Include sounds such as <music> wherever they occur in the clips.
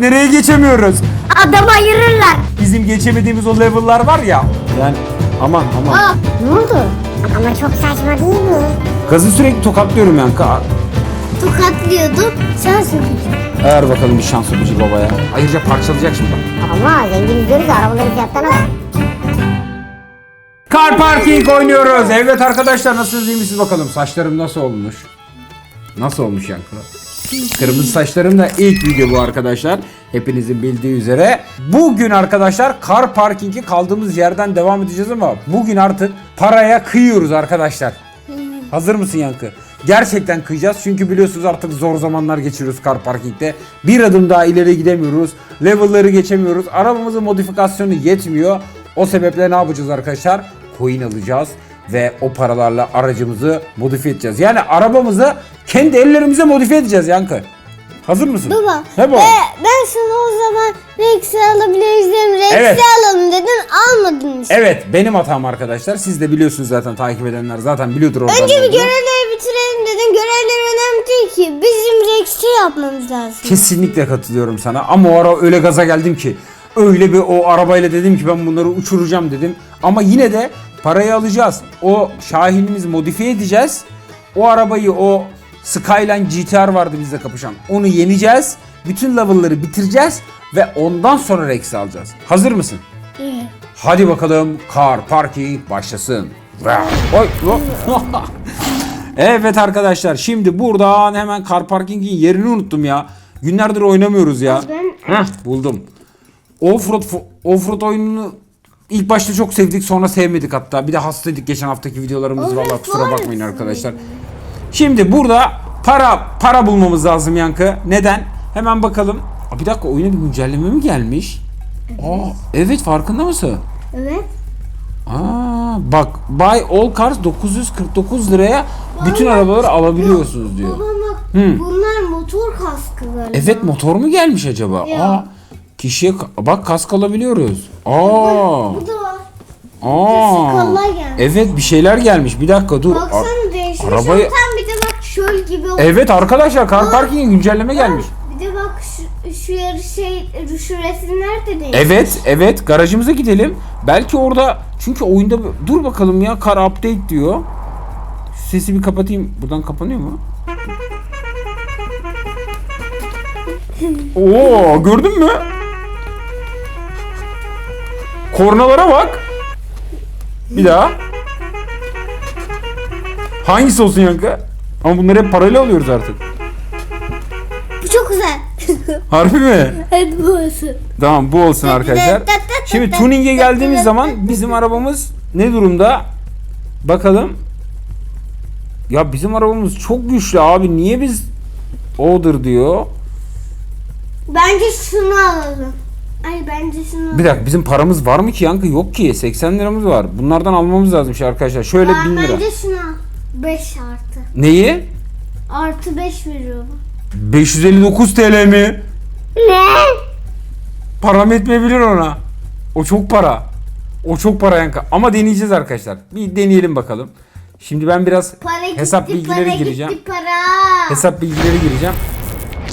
Nereye geçemiyoruz? Adam ayırırlar. Bizim geçemediğimiz o level'lar var ya. Yani aman aman. Aa, ne oldu? Ama çok saçma değil mi? Gazı sürekli tokatlıyorum yani. Ka- Tokatlıyordum. Sen sökücü. Eğer bakalım bir şans öpücü babaya. Ayrıca parçalayacak şimdi. Ama zengin diyoruz ya, arabaların fiyatlarına bak. Car parking oynuyoruz. Evet arkadaşlar nasılsınız iyi misiniz bakalım. Saçlarım nasıl olmuş? Nasıl olmuş yankı? Kırmızı saçlarım da ilk video bu arkadaşlar. Hepinizin bildiği üzere. Bugün arkadaşlar car parkingi kaldığımız yerden devam edeceğiz ama bugün artık paraya kıyıyoruz arkadaşlar. <laughs> Hazır mısın Yankı? Gerçekten kıyacağız çünkü biliyorsunuz artık zor zamanlar geçiriyoruz car parkingde. Bir adım daha ileri gidemiyoruz. Level'ları geçemiyoruz. Arabamızın modifikasyonu yetmiyor. O sebeple ne yapacağız arkadaşlar? Coin alacağız ve o paralarla aracımızı modifiye edeceğiz. Yani arabamızı kendi ellerimize modifiye edeceğiz Yankı. Hazır mısın? Baba. He baba? e, ben sana o zaman Rex'i alabiliriz dedim. Rex'i Evet. alalım dedin almadın işte. Evet benim hatam arkadaşlar. Siz de biliyorsunuz zaten takip edenler zaten biliyordur oradan. Önce ne bir olduğunu. görevleri bitirelim dedin. Görevler önemli değil ki. Bizim Rex'i yapmamız lazım. Kesinlikle katılıyorum sana ama o ara öyle gaza geldim ki öyle bir o arabayla dedim ki ben bunları uçuracağım dedim ama yine de parayı alacağız. O Şahin'imizi modifiye edeceğiz. O arabayı o Skyline GTR vardı bizle kapışan. Onu yeneceğiz. Bütün level'ları bitireceğiz ve ondan sonra Rex'i alacağız. Hazır mısın? Hadi bakalım car parking başlasın. Oy, <laughs> evet arkadaşlar şimdi buradan hemen car parkingin yerini unuttum ya. Günlerdir oynamıyoruz ya. Heh, buldum. Offroad offroad oyununu ilk başta çok sevdik sonra sevmedik hatta. Bir de hastaydık geçen haftaki videolarımız valla kusura bakmayın arkadaşlar. Şimdi burada para para bulmamız lazım Yankı. Neden? Hemen bakalım. Aa, bir dakika oyuna bir güncelleme mi gelmiş? Aa, evet farkında mısın? Evet. Aa, bak buy all cars 949 liraya bütün arabaları alabiliyorsunuz diyor. Baba bak Hı. bunlar motor kaskı galiba. Evet motor mu gelmiş acaba? Ya. Aa, kişiye ka- bak kask alabiliyoruz. Aa. Bu da var. Aa. sakallar gelmiş. Evet bir şeyler gelmiş. Bir dakika dur. Baksana Ar- değişmiş. arabayı- Tam bir de bak şöl gibi oldu. Evet arkadaşlar car parking'e güncelleme gelmiş. Bir de bak şu, şu yarı şey şu resimler de değişmiş. Evet, evet. Garajımıza gidelim. Belki orada çünkü oyunda dur bakalım ya car update diyor. Şu sesi bir kapatayım. Buradan kapanıyor mu? <laughs> Oo, gördün mü? Kornalara bak. Bir daha. Hangisi olsun Yankı? Ama bunları hep parayla alıyoruz artık. Bu çok güzel. <laughs> Harbi mi? Hadi bu olsun. Tamam bu olsun arkadaşlar. Şimdi tuning'e geldiğimiz zaman bizim arabamız ne durumda? Bakalım. Ya bizim arabamız çok güçlü abi. Niye biz order diyor? Bence şunu alalım. Ay bence şunu Bir dakika bizim paramız var mı ki yankı? Yok ki. 80 liramız var. Bunlardan almamız lazım şey arkadaşlar. Şöyle Aa, 1000 lira. Bence şunu al. 5 artı. Neyi? Artı 5 veriyor bu. 559 TL mi? Ne? Param etmeyebilir ona. O çok para. O çok para yankı. Ama deneyeceğiz arkadaşlar. Bir deneyelim bakalım. Şimdi ben biraz Para gitti, hesap bilgileri para gireceğim. gitti para. Hesap bilgileri gireceğim.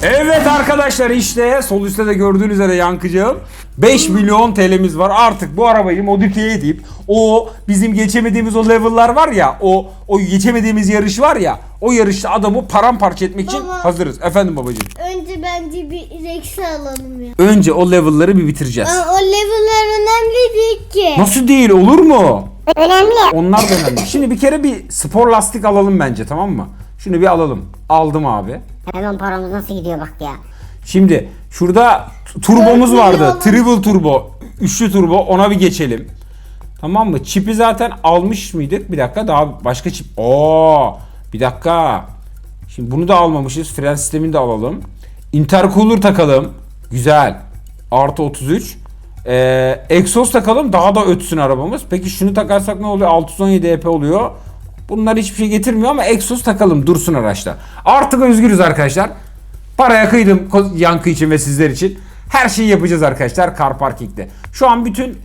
Evet arkadaşlar işte sol üstte de gördüğünüz üzere yankıcığım 5 milyon TL'miz var. Artık bu arabayı modifiye edip o bizim geçemediğimiz o level'lar var ya o o geçemediğimiz yarış var ya o yarışta adamı paramparça etmek için Baba. hazırız. Efendim babacığım. Önce bence bir Rex'i alalım ya. Önce o level'ları bir bitireceğiz. Aa, o level'lar önemli değil ki. Nasıl değil olur mu? Önemli. Onlar da önemli. Şimdi bir kere bir spor lastik alalım bence tamam mı? Şunu bir alalım. Aldım abi. Hemen paramız nasıl gidiyor bak ya. Şimdi şurada turbomuz vardı. Triple turbo. Üçlü turbo. Ona bir geçelim. Tamam mı? Çipi zaten almış mıydık? Bir dakika daha başka çip. Oo! Bir dakika. Şimdi bunu da almamışız. Fren sistemini de alalım. Intercooler takalım. Güzel. Artı 33. Ee, egzoz takalım. Daha da ötsün arabamız. Peki şunu takarsak ne oluyor? 617 EP oluyor. Bunlar hiçbir şey getirmiyor ama egzoz takalım. Dursun araçta. Artık özgürüz arkadaşlar. Paraya kıydım yankı için ve sizler için. Her şeyi yapacağız arkadaşlar car parking'de. Şu an bütün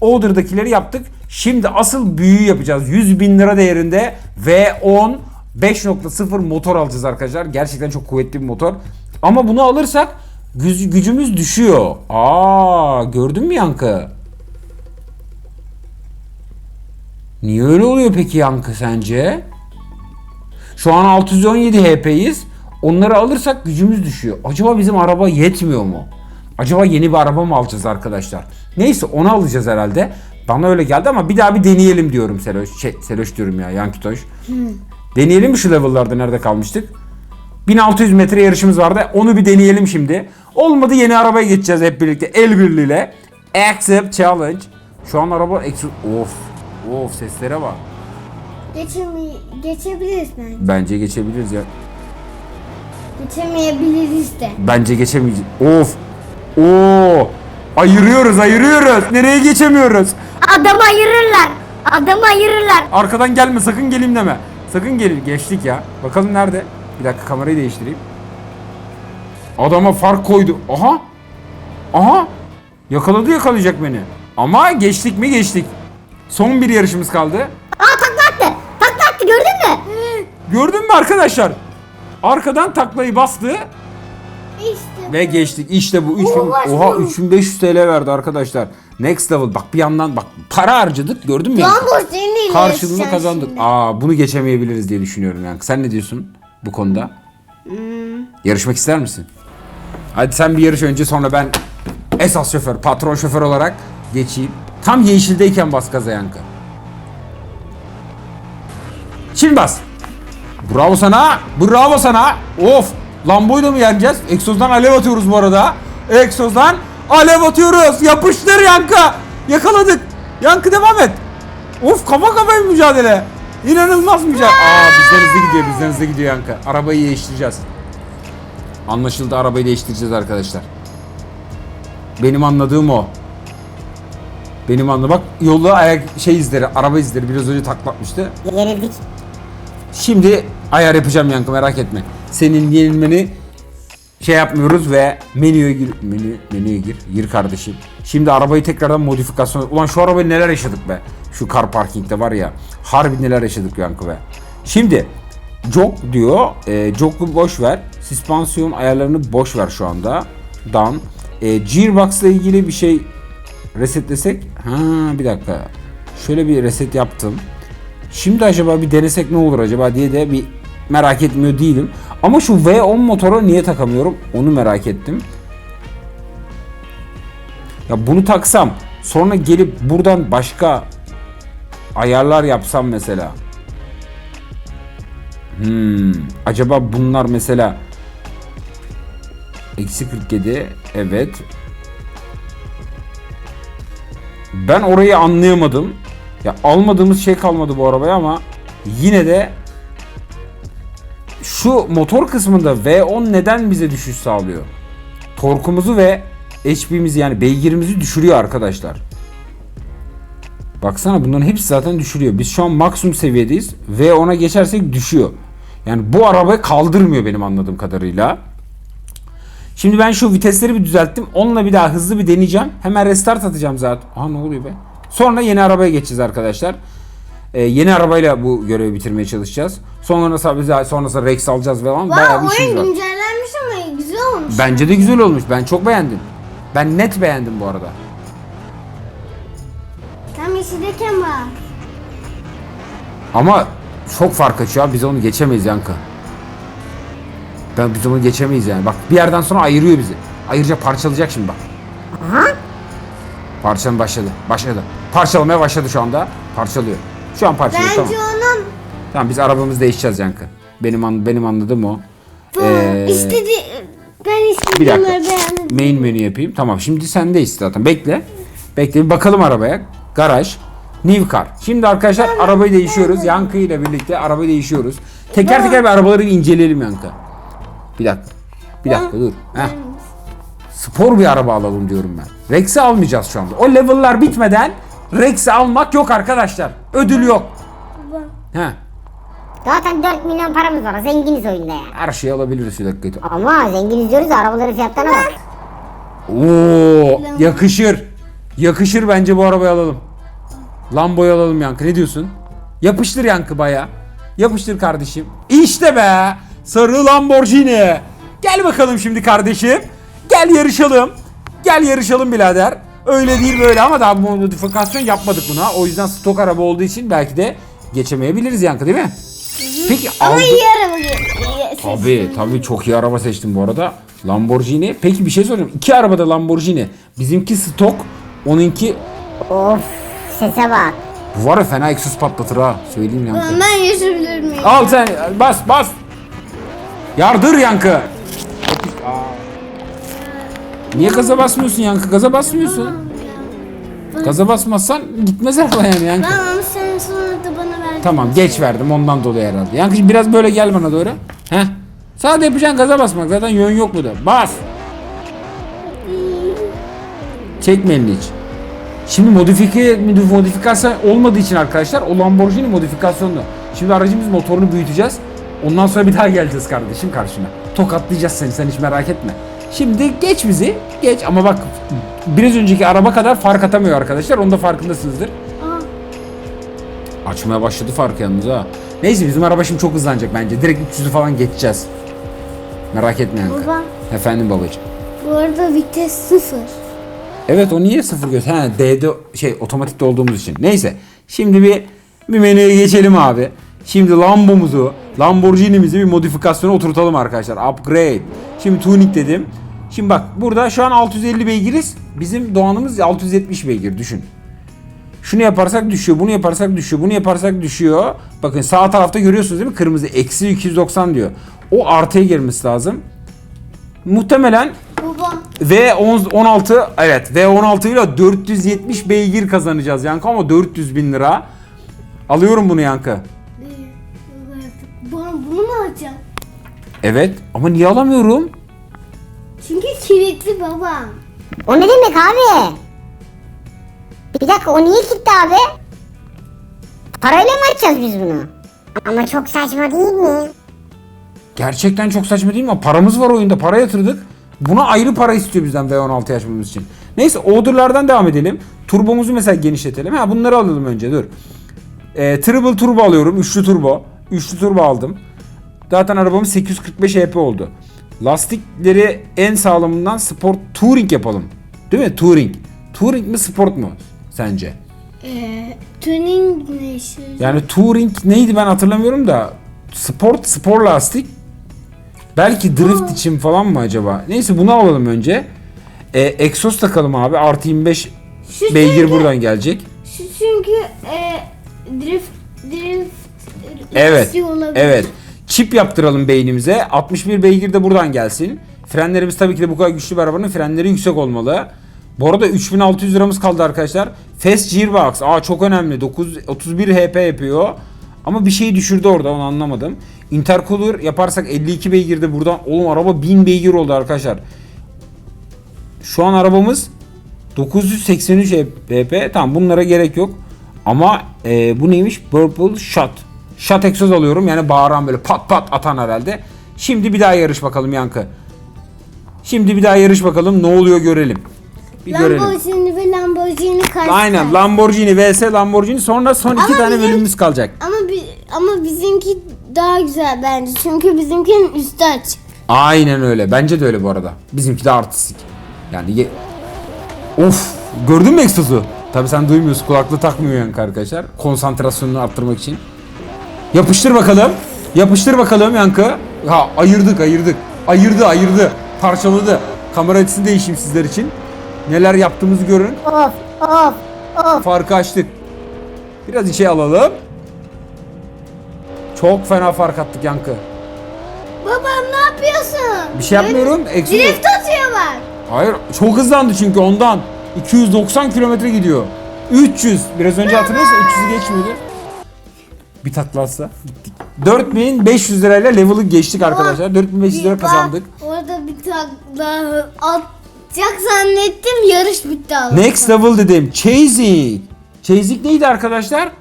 order'dakileri yaptık. Şimdi asıl büyüğü yapacağız. 100 bin lira değerinde V10 5.0 motor alacağız arkadaşlar. Gerçekten çok kuvvetli bir motor. Ama bunu alırsak gücümüz düşüyor. Aa, gördün mü Yankı? Niye öyle oluyor peki Yankı sence? Şu an 617 HP'yiz. Onları alırsak gücümüz düşüyor. Acaba bizim araba yetmiyor mu? Acaba yeni bir araba mı alacağız arkadaşlar? Neyse onu alacağız herhalde. Bana öyle geldi ama bir daha bir deneyelim diyorum Seloş. Şey, Seloş diyorum ya Yankitoş. Deneyelim mi şu level'larda nerede kalmıştık? 1600 metre yarışımız vardı. Onu bir deneyelim şimdi. Olmadı yeni arabaya geçeceğiz hep birlikte el birliğiyle. Accept challenge. Şu an araba. Of. Of seslere bak. Geçeme geçebiliriz bence. Bence geçebiliriz ya. Geçemeyebiliriz de. Bence geçemeyeceğiz. Of. Oo. Ayırıyoruz ayırıyoruz. Nereye geçemiyoruz? Adamı ayırırlar. Adamı ayırırlar. Arkadan gelme sakın geleyim deme. Sakın gelin. Geçtik ya. Bakalım nerede? Bir dakika kamerayı değiştireyim. Adama fark koydu. Aha. Aha. Yakaladı yakalayacak beni. Ama geçtik mi geçtik. Son bir yarışımız kaldı. Aa takla attı. Takla attı gördün mü? Gördün mü arkadaşlar? Arkadan taklayı bastı İşte. ve geçtik. İşte bu 3000 Oha, oha şu- 3500 TL verdi arkadaşlar. Next level. Bak bir yandan bak para harcadık gördün mü? Lamborghini ile Karşılığını kazandık. şimdi. Aa bunu geçemeyebiliriz diye düşünüyorum yani. Sen ne diyorsun bu konuda? Yarışmak ister misin? Hadi sen bir yarış önce sonra ben esas şoför, patron şoför olarak geçeyim. Tam yeşildeyken bas gaza yankı. Şimdi bas. Bravo sana. Bravo sana. Of. Lambo'yu da mı yeneceğiz? Egzozdan alev atıyoruz bu arada. Egzozdan alev atıyoruz. Yapıştır Yankı. Yakaladık. Yankı devam et. Of kafa kafaya mücadele. İnanılmaz mücadele. Aa bizden hızlı gidiyor bizden hızlı gidiyor Yankı. Arabayı değiştireceğiz. Anlaşıldı arabayı değiştireceğiz arkadaşlar. Benim anladığım o. Benim anladığım bak yolda ayak şey izleri, araba izleri biraz önce taklatmıştı. Yenildik. Şimdi ayar yapacağım Yankı merak etme. Senin yenilmeni şey yapmıyoruz ve menüye gir. Menü, menüye gir. Gir kardeşim. Şimdi arabayı tekrardan modifikasyon... Ulan şu arabayı neler yaşadık be. Şu kar parkingde var ya. Harbi neler yaşadık Yankı be. Şimdi Jog diyor. E, Jog'u boş ver. Süspansiyon ayarlarını boş ver şu anda. Dan. E, Gearbox ile ilgili bir şey resetlesek. Ha bir dakika. Şöyle bir reset yaptım. Şimdi acaba bir denesek ne olur acaba diye de bir merak etmiyor değilim. Ama şu V10 motora niye takamıyorum onu merak ettim. Ya bunu taksam sonra gelip buradan başka ayarlar yapsam mesela. Hmm, acaba bunlar mesela eksi 47 evet ben orayı anlayamadım. Ya almadığımız şey kalmadı bu arabaya ama yine de şu motor kısmında V10 neden bize düşüş sağlıyor? Torkumuzu ve HP'mizi yani beygirimizi düşürüyor arkadaşlar. Baksana bunların hepsi zaten düşürüyor. Biz şu an maksimum seviyedeyiz. V10'a geçersek düşüyor. Yani bu arabayı kaldırmıyor benim anladığım kadarıyla. Şimdi ben şu vitesleri bir düzelttim. Onunla bir daha hızlı bir deneyeceğim. Hemen restart atacağım zaten. Aha ne oluyor be? Sonra yeni arabaya geçeceğiz arkadaşlar. Ee, yeni arabayla bu görevi bitirmeye çalışacağız. Sonrasında sonrasında Rex alacağız falan. Bayağı Vay bir işimiz oyun var. güncellenmiş ama güzel olmuş. Bence de güzel olmuş. Ben çok beğendim. Ben net beğendim bu arada. Tam yeşildeyken bak. Ama çok fark açıyor. Biz onu geçemeyiz Yankı. Ben biz onu geçemeyiz yani. Bak bir yerden sonra ayırıyor bizi. Ayıracak parçalayacak şimdi bak. Parçalama başladı. Başladı. Parçalamaya başladı şu anda. Parçalıyor. Şu an parçalıyor Bence tamam. onun Tamam biz arabamızı değişeceğiz Yankı. Benim an, benim anladığım o. bu Ee, istedi ben Bir istediğimleri dakika. beğendim. Main menü yapayım. Tamam şimdi sendeyiz zaten. Bekle. Bekle bir bakalım arabaya. Garaj. New car. Şimdi arkadaşlar arabayı değişiyoruz. Yankı ile birlikte arabayı değişiyoruz. Teker teker bir arabaları bir inceleyelim Yankı. Bir dakika. Bir dakika dur. Heh. Spor bir araba alalım diyorum ben. Rex'i almayacağız şu anda. O level'lar bitmeden Rex'i almak yok arkadaşlar. Ödül yok. Heh. Zaten 4 milyon paramız var. Zenginiz oyunda ya. Her şeyi alabiliriz şu dakikayı. Ama zenginiz diyoruz da arabaların fiyatlarına bak. Oo, yakışır. Yakışır bence bu arabayı alalım. Lambo'yu alalım Yankı. Ne diyorsun? Yapıştır Yankı baya. Yapıştır kardeşim. İşte be. Sarı Lamborghini. Gel bakalım şimdi kardeşim. Gel yarışalım. Gel yarışalım birader. Öyle değil böyle ama daha modifikasyon yapmadık buna. O yüzden stok araba olduğu için belki de geçemeyebiliriz yankı değil mi? Peki Ama aldı- iyi araba ge- Tabii tabii çok iyi araba seçtim bu arada. Lamborghini. Peki bir şey sorayım. İki arabada Lamborghini. Bizimki stok. Onunki Of sese bak. bu var ya fena egzoz patlatır ha. Söyleyeyim yankı. Ben yaşayabilir miyim? Al sen bas bas. Yardır yankı. Niye gaza basmıyorsun yankı? Gaza basmıyorsun. Gaza basmazsan gitmez araba yani yankı. Tamam sen sonra da bana ver. Tamam geç verdim ondan dolayı herhalde. Yankı biraz böyle gel bana doğru. Heh. Sadece yapacağın gaza basmak. Zaten yön yok burada. Bas. Çekme elini hiç. Şimdi modifike, modifikasyon olmadığı için arkadaşlar o Lamborghini modifikasyonlu. Şimdi aracımız motorunu büyüteceğiz. Ondan sonra bir daha geleceğiz kardeşim karşına. Tokatlayacağız seni sen hiç merak etme. Şimdi geç bizi. Geç ama bak biraz önceki araba kadar fark atamıyor arkadaşlar. Onun da farkındasınızdır. Açmaya başladı fark yalnız ha. Neyse bizim araba şimdi çok hızlanacak bence. Direkt 300'ü falan geçeceğiz. Merak etme. Baba. Efendim babacığım. Bu arada vites sıfır. Evet o niye sıfır göz? Ha D'de şey otomatikte olduğumuz için. Neyse. Şimdi bir bir menüye geçelim abi. Şimdi Lambo'muzu, Lamborghini'mizi bir modifikasyona oturtalım arkadaşlar. Upgrade. Şimdi tuning dedim. Şimdi bak burada şu an 650 beygiriz. Bizim Doğan'ımız 670 beygir düşün. Şunu yaparsak düşüyor, bunu yaparsak düşüyor, bunu yaparsak düşüyor. Bakın sağ tarafta görüyorsunuz değil mi? Kırmızı eksi 290 diyor. O artıya girmesi lazım. Muhtemelen Baba. V16 evet V16 ile 470 beygir kazanacağız Yankı ama 400 bin lira. Alıyorum bunu Yankı. Alacağım? Evet ama niye alamıyorum? Çünkü kilitli baba. O ne demek abi? Bir dakika o niye gitti abi? Parayla mı açacağız biz bunu? Ama çok saçma değil mi? Gerçekten çok saçma değil mi? Paramız var oyunda para yatırdık. Buna ayrı para istiyor bizden V16 açmamız için. Neyse orderlardan devam edelim. Turbomuzu mesela genişletelim. Ha bunları alalım önce dur. Ee, triple turbo alıyorum. Üçlü turbo. Üçlü turbo aldım. Zaten arabamız 845 HP oldu. Lastikleri en sağlamından sport touring yapalım. Değil mi? Touring. Touring mi sport mu sence? Ee, tuning ne işi? Yani touring neydi ben hatırlamıyorum da sport spor lastik belki drift için falan mı acaba? Neyse bunu alalım önce. Ee, egzoz takalım abi. Artı 25 Şu beygir çünkü- buradan gelecek. Şu çünkü e, drift drift Evet. olabilir. Evet. Çip yaptıralım beynimize. 61 beygir de buradan gelsin. Frenlerimiz tabii ki de bu kadar güçlü bir arabanın frenleri yüksek olmalı. Bu arada 3600 liramız kaldı arkadaşlar. Fast Gearbox. Aa çok önemli. 9 31 HP yapıyor. Ama bir şeyi düşürdü orada onu anlamadım. Intercooler yaparsak 52 beygir de buradan. Oğlum araba 1000 beygir oldu arkadaşlar. Şu an arabamız 983 HP. Tamam bunlara gerek yok. Ama e, bu neymiş? Purple Shot. Shot egzoz alıyorum. Yani bağıran böyle pat pat atan herhalde. Şimdi bir daha yarış bakalım Yankı. Şimdi bir daha yarış bakalım. Ne oluyor görelim. Bir görelim. Lamborghini ve Lamborghini karşı. Aynen Lamborghini vs Lamborghini. Sonra son iki Ama tane bizim- bölümümüz kalacak. Ama bi, ama bizimki daha güzel bence. Çünkü bizimkinin üstü açık. Aynen öyle. Bence de öyle bu arada. Bizimki de artistik. Yani ye- Of! Gördün mü egzozu? Tabi sen duymuyorsun. Kulaklığı takmıyor Yankı arkadaşlar. Konsantrasyonunu arttırmak için. Yapıştır bakalım. Yapıştır bakalım Yankı. Ha ayırdık ayırdık. Ayırdı ayırdı. Parçaladı. Kamera açısı değişeyim sizler için. Neler yaptığımızı görün. Of of of. Farkı açtık. Biraz içe alalım. Çok fena fark attık Yankı. Babam ne yapıyorsun? Bir şey yapmıyorum. Egzozu... Drift atıyor bak. Hayır çok hızlandı çünkü ondan. 290 kilometre gidiyor. 300. Biraz önce hatırlıyorsan 300'ü geçmiyordu. Bir takla atsa gittik. 4500 lirayla level'ı geçtik arkadaşlar. 4500 lira kazandık. Orada bir takla atacak zannettim. Yarış bitti Allah. Next level dedim. Chasing. Chasing neydi arkadaşlar?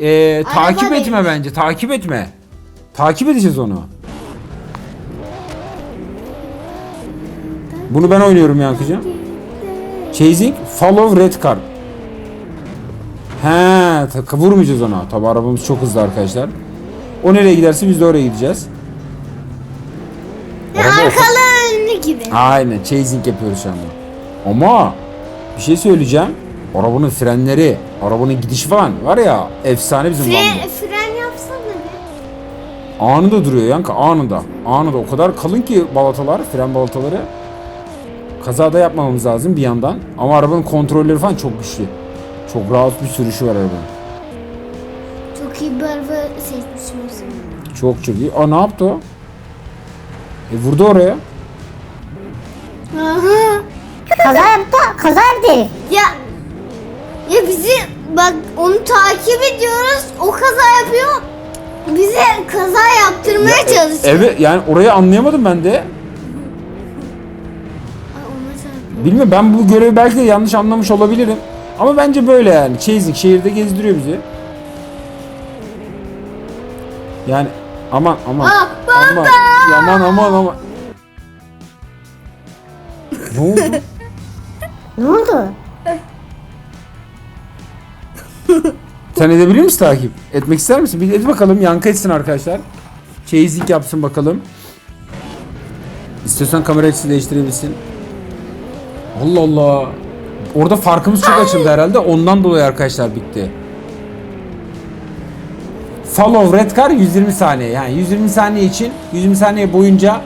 Ee, takip değil. etme bence. Takip etme. Takip edeceğiz onu. Bunu ben oynuyorum Yankıcığım. Chasing follow red car. He, vurmayacağız ona. Tabi arabamız çok hızlı arkadaşlar. O nereye giderse biz de oraya gideceğiz. Arkalı önlü gibi. Aynen chasing yapıyoruz şu anda. Ama bir şey söyleyeceğim. Arabanın frenleri, arabanın gidişi falan var ya efsane bizim Fren, Lambo. fren yapsana be. Anında duruyor yankı anında. Anında o kadar kalın ki balatalar, fren balataları. Kazada yapmamamız lazım bir yandan. Ama arabanın kontrolleri falan çok güçlü. Çok rahat bir sürüşü var arabanın. Çok iyi bir araba zaman. Çok çok iyi. Aa ne yaptı o? E vurdu oraya. Aha. Kaza yaptı. Kaza yaptı. Ya ya bizi bak onu takip ediyoruz. O kaza yapıyor. Bize kaza yaptırmaya çalışıyor. Evet yani orayı anlayamadım ben de. Bilmiyorum ben bu görevi belki de yanlış anlamış olabilirim. Ama bence böyle yani. Chasing şehirde gezdiriyor bizi. Yani aman aman. Ah, aman, aman aman aman. ne oldu? <laughs> Ne oldu? Sen edebilir misin takip? Etmek ister misin? Bir et bakalım. Yankı etsin arkadaşlar. Chasing yapsın bakalım. İstiyorsan kamera açısı değiştirebilirsin. Allah Allah. Orada farkımız çok açıldı herhalde. Ondan dolayı arkadaşlar bitti. Follow red car 120 saniye. Yani 120 saniye için 120 saniye boyunca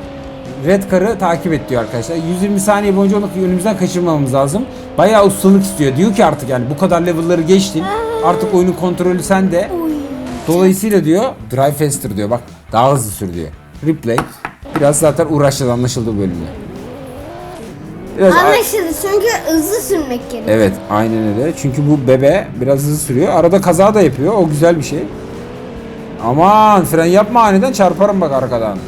red car'ı takip et diyor arkadaşlar. 120 saniye boyunca onu önümüzden kaçırmamamız lazım. Bayağı ustalık istiyor. Diyor ki artık yani bu kadar level'ları geçtin. Artık oyunun kontrolü sende. Dolayısıyla diyor drive faster diyor. Bak daha hızlı sür diyor. Replay. Biraz zaten uğraşacağız anlaşıldı bu bölümde. Biraz Anlaşıldı çünkü hızlı sürmek gerekiyor. Evet aynen öyle. Çünkü bu bebe biraz hızlı sürüyor. Arada kaza da yapıyor. O güzel bir şey. Aman fren yapma aniden çarparım bak arkadan.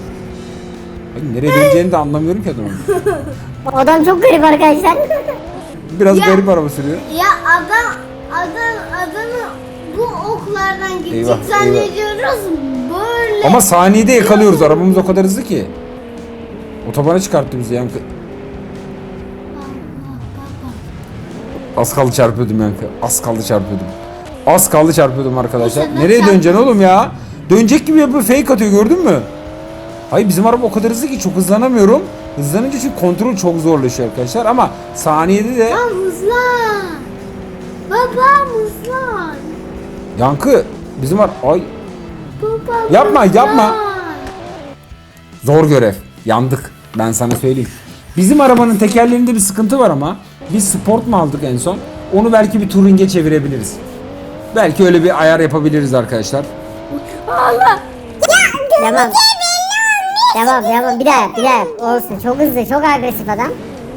Ben nereye döneceğini de anlamıyorum ki adamın. <laughs> Adam çok garip arkadaşlar. Biraz Ya. garip araba sürüyor. Ya adam adam adamı bu oklardan gidecek Eyvah, zannediyoruz. Böyle. Ama saniyede yakalıyoruz. Arabamız o kadar hızlı ki. Otobana çıkarttı bizi yankı. Az kaldı çarpıyordum yankı. Az kaldı çarpıyordum. Az kaldı çarpıyordum arkadaşlar. Nereye döneceksin oğlum ya? Dönecek gibi yapıyor fake atıyor gördün mü? Hayır bizim araba o kadar hızlı ki çok hızlanamıyorum. Hızlanınca çünkü kontrol çok zorlaşıyor arkadaşlar ama saniyede de Babam hızlan. Babam hızlan. yankı bizim var ay Babam Yapma, hızlan. yapma. Zor görev. Yandık. Ben sana söyleyeyim. Bizim arabanın tekerlerinde bir sıkıntı var ama biz sport mu aldık en son? Onu belki bir touring'e çevirebiliriz. Belki öyle bir ayar yapabiliriz arkadaşlar. Allah. Devam. Devam devam bir daha yap bir daha yap. Olsun çok hızlı çok agresif adam.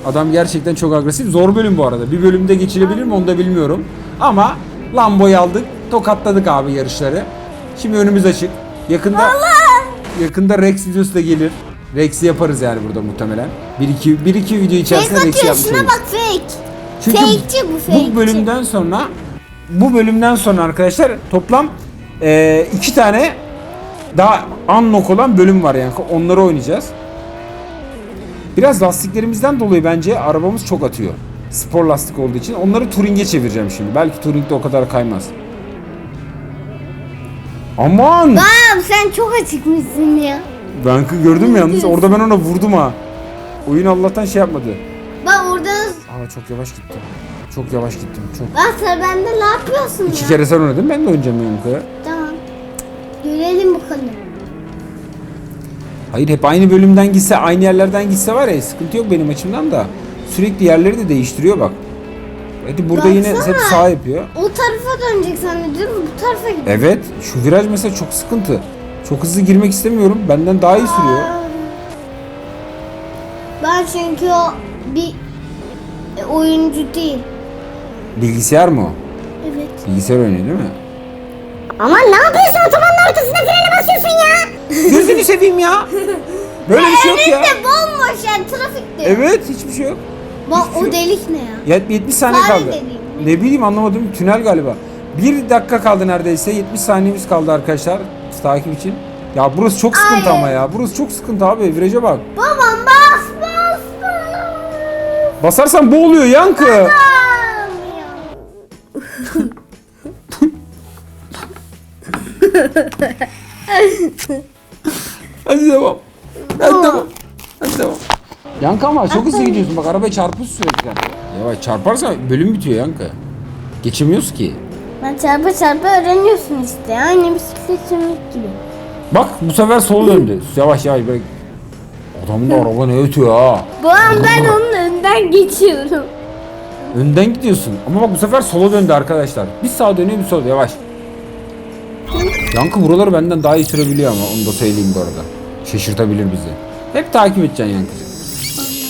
Adam gerçekten çok agresif. Zor bölüm bu arada. Bir bölümde geçilebilir mi onu da bilmiyorum. Ama Lambo'yu aldık. Tokatladık abi yarışları. Şimdi önümüz açık. Yakında yakında Rex videosu da gelir. Rex'i yaparız yani burada muhtemelen. Bir iki, bir iki video içerisinde Fake Rex'i atıyor yapmış şuna oluruz. bak fake. Çünkü Fake'ci bu fake'ci. bu bölümden sonra bu bölümden sonra arkadaşlar toplam eee, iki tane daha unlock olan bölüm var yani onları oynayacağız. Biraz lastiklerimizden dolayı bence arabamız çok atıyor. Spor lastik olduğu için onları touring'e çevireceğim şimdi. Belki touring'de o kadar kaymaz. Aman! Babam sen çok açıkmışsın ya. Yankı gördün mü yalnız? Orada ben ona vurdum ha. Oyun Allah'tan şey yapmadı. Bak orada Aa çok yavaş gittim. Çok yavaş gittim. Çok. bak sen bende ne yapıyorsun İki ya? kere sen oynadın ben de oynayacağım Yankı. Tamam. Görelim bakalım. Hayır hep aynı bölümden gitse aynı yerlerden gitse var ya sıkıntı yok benim açımdan da. Sürekli yerleri de değiştiriyor bak. Hadi burada yine Baksana. hep sağ yapıyor. O tarafa dönecek zannediyorum. Bu tarafa gidiyor. Evet şu viraj mesela çok sıkıntı. Çok hızlı girmek istemiyorum. Benden daha iyi sürüyor. Ben çünkü o bir oyuncu değil. Bilgisayar mı o? Evet. Bilgisayar oynuyor değil mi? Aman ne yapıyorsun otobanın ortasında frene basıyorsun ya. Gözünü <laughs> seveyim ya. Böyle bir şey yok ya. Önünde bomboş yani trafikte. Evet hiçbir şey yok. Bak hiçbir şey o yok. delik ne ya? Ya 70 saniye Fare kaldı. Ne bileyim anlamadım. Tünel galiba. Bir dakika kaldı neredeyse. 70 saniyemiz kaldı arkadaşlar. Takip için. Ya burası çok sıkıntı Ay. ama ya. Burası çok sıkıntı abi. Viraja bak. Babam bas bas bas. Basarsan boğuluyor yankı. Hadi devam. Hadi devam. Hadi devam. Yankı ama çok hızlı gidiyorsun. Bak arabaya çarpıyorsun sürekli. Yavaş çarparsa bölüm bitiyor Yankı. Geçemiyoruz ki. Ben çarpa çarpa öğreniyorsun işte. Aynı bisiklet sürmek gibi. Bak bu sefer sola döndü. Yavaş yavaş böyle. Adamın da araba ne ötüyor ha. Bu an ben onun önden geçiyorum. Önden gidiyorsun. Ama bak bu sefer sola döndü arkadaşlar. Bir sağa dönüyor bir sola yavaş. Yankı buraları benden daha iyi sürebiliyor ama onu da söyleyeyim bu arada. Şaşırtabilir bizi. Hep takip edeceksin Yankıcı.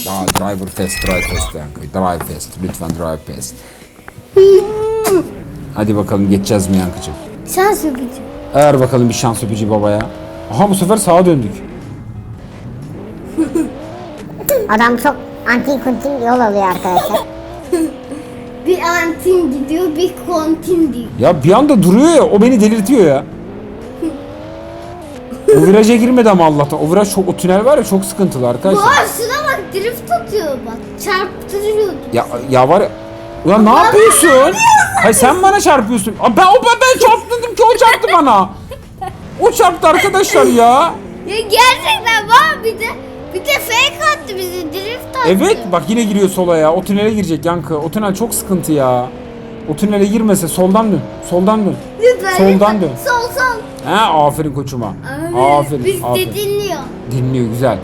Daha driver fast, drive fast Yankı. Drive fast. Lütfen drive fast. <laughs> Hadi bakalım geçeceğiz mi Yankıcı? Şans yapıcı. Eğer bakalım bir şans öpücü babaya. Aha bu sefer sağa döndük. <laughs> Adam çok antin kuntin yol alıyor arkadaşlar. <laughs> Bir antin gidiyor, bir kontin diyor. Ya bir anda duruyor ya o beni delirtiyor ya. <laughs> o viraja girmedi ama Allah'tan. O viraj çok, o tünel var ya çok sıkıntılı arkadaşlar. an şuna bak drift atıyor bak. Çarptırıyordu. Ya ya var ya. Ulan ne yapıyorsun? Hayır sen bana çarpıyorsun. Aa, ben o ben, çarptım ki o çarptı bana. O çarptı arkadaşlar ya. Ya gerçekten var bir de bir de fake attı bizi drift attı. Evet bak yine giriyor sola ya. O tünele girecek yankı. O tünel çok sıkıntı ya. O tünele girmese soldan dön. Soldan dön. Lütfen, Soldan lütfen. dön. Sol sol. He aferin koçuma. Abi, Aferin. Biz aferin. de dinliyor. Dinliyor güzel.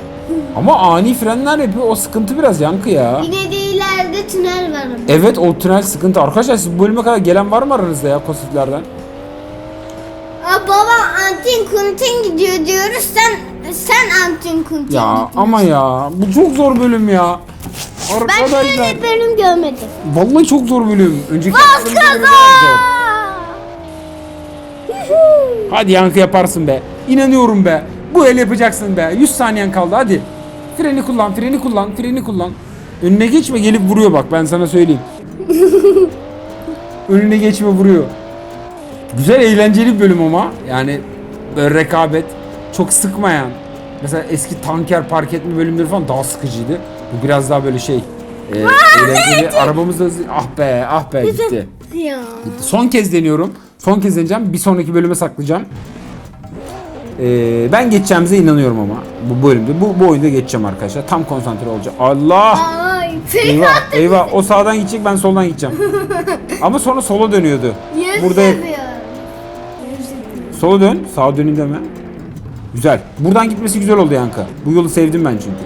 Ama ani frenler yapıyor. O sıkıntı biraz yankı ya. Yine de ileride tünel var ama. Evet o tünel sıkıntı. Arkadaşlar siz bu bölüme kadar gelen var mı aranızda ya kosiflerden? Aa, baba antin kuntin gidiyor diyoruz sen sen antin kuntin Ya gidiyorsun. ama ya bu çok zor bölüm ya. Ben Arkadaşlar. böyle bölüm görmedim. Vallahi çok zor bölüm. Önceki Bas bölümler gaza! daha zor. Hadi yankı yaparsın be. İnanıyorum be. Bu el yapacaksın be. 100 saniyen kaldı hadi. Freni kullan, freni kullan, freni kullan. Önüne geçme gelip vuruyor bak ben sana söyleyeyim. <laughs> Önüne geçme vuruyor. Güzel eğlenceli bir bölüm ama. Yani böyle rekabet çok sıkmayan. Mesela eski tanker park etme bölümleri falan daha sıkıcıydı. Bu biraz daha böyle şey. E, eğlenceli. Arabamız da ah be ah be gitti. Ya. Son kez deniyorum. Son kez deneyeceğim. Bir sonraki bölüme saklayacağım. Ee, ben geçeceğimize inanıyorum ama bu bölümde. Bu, bu oyunda geçeceğim arkadaşlar. Tam konsantre olacağım. Allah! Ay fake Eyvah attı. eyvah o sağdan gidecek ben soldan gideceğim. <laughs> ama sonra sola dönüyordu. Yarış Burada yapıyor. sola dön. Sağa döneyim deme. Güzel. Buradan gitmesi güzel oldu Yankı. Bu yolu sevdim ben çünkü.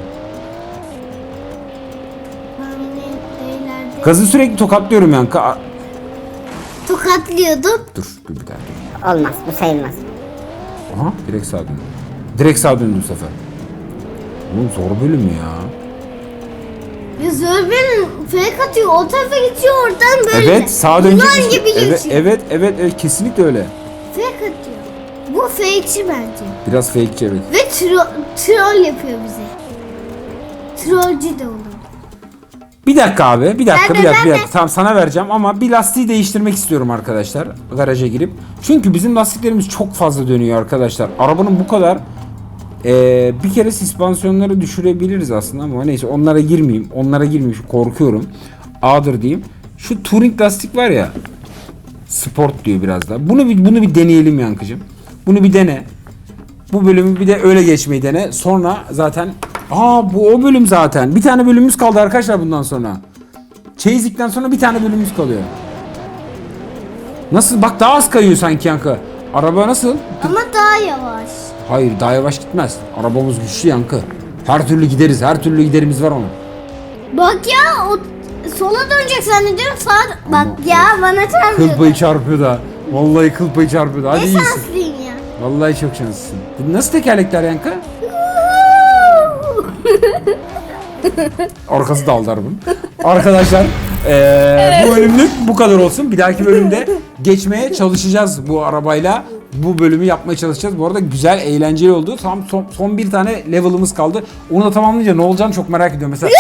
Gazı sürekli tokatlıyorum Yankı. Aa, tokatlıyordum. Dur dur bir dakika. Olmaz bu sayılmaz. Aha direkt sağa döndü. Direkt sağa döndü bu sefer. Oğlum zor bölüm ya. Ya Zörbin fake atıyor. O tarafa geçiyor oradan böyle. Evet sağa dönecek. İşte. gibi evet, geçiyor. evet evet evet kesinlikle öyle. Fake atıyor. Bu fakeçi bence. Biraz fake'ci evet. Ve tro troll yapıyor bize. Trollcü de olur. Bir dakika abi bir dakika Ben bir dakika bir dakika. Tamam sana vereceğim ama bir lastiği değiştirmek istiyorum arkadaşlar garaja girip. Çünkü bizim lastiklerimiz çok fazla dönüyor arkadaşlar. Arabanın bu kadar eee, bir kere süspansiyonları düşürebiliriz aslında ama neyse onlara girmeyeyim. Onlara girmeyeyim korkuyorum. A'dır diyeyim. Şu touring lastik var ya sport diyor biraz da. Bunu bir bunu bir deneyelim yankıcım. Bunu bir dene. Bu bölümü bir de öyle geçmeyi dene. Sonra zaten aa bu o bölüm zaten. Bir tane bölümümüz kaldı arkadaşlar bundan sonra. Çeyizlikten sonra bir tane bölümümüz kalıyor. Nasıl? Bak daha az kayıyor sanki yankı. Araba nasıl? Ama daha yavaş. Hayır daha yavaş gitmez. Arabamız güçlü yankı. Her türlü gideriz. Her türlü giderimiz var ona. Bak ya o sola dönecek zannediyorum sağ bak ya bana Kıl çarpıyor. payı çarpıyor da. Vallahi kıl payı çarpıyor da. Hadi Ne iyisin. şanslıyım ya. Vallahi çok şanslısın. Bu nasıl tekerlekler yankı? Arkası daldı arabanın. Arkadaşlar eee, bu bölümlük bu kadar olsun. Bir dahaki bölümde geçmeye çalışacağız bu arabayla. Bu bölümü yapmaya çalışacağız. Bu arada güzel, eğlenceli oldu. Tam son, son bir tane level'ımız kaldı. Onu da tamamlayınca ne olacağını çok merak ediyorum. Mesela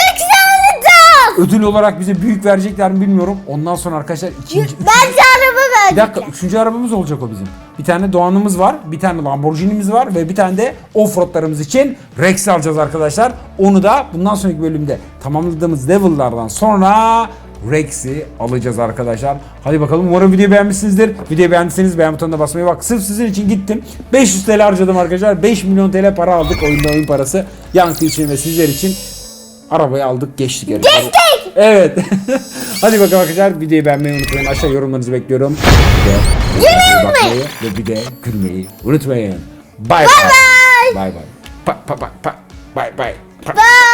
ödül olarak bize büyük verecekler mi bilmiyorum. Ondan sonra arkadaşlar ikinci, Bence araba bir verdi. dakika üçüncü arabamız olacak o bizim. Bir tane Doğan'ımız var, bir tane Lamborghini'miz var ve bir tane de offroadlarımız için Rex alacağız arkadaşlar. Onu da bundan sonraki bölümde tamamladığımız level'lardan sonra Rex'i alacağız arkadaşlar. Hadi bakalım umarım videoyu beğenmişsinizdir. Videoyu beğendiyseniz beğen butonuna basmayı bak. Sırf sizin için gittim. 500 TL harcadım arkadaşlar. 5 milyon TL para aldık oyunda oyun parası. Yankı için ve sizler için Arabayı aldık geçtik. Geçtik. Evet. <laughs> Hadi bakalım arkadaşlar videoyu beğenmeyi unutmayın. Aşağı yorumlarınızı bekliyorum. De Gülmeyi bakmayı ve bir de gülmeyi unutmayın. Bay bay. Pa pa pa pa. Bay bay. Pa- Bye bye.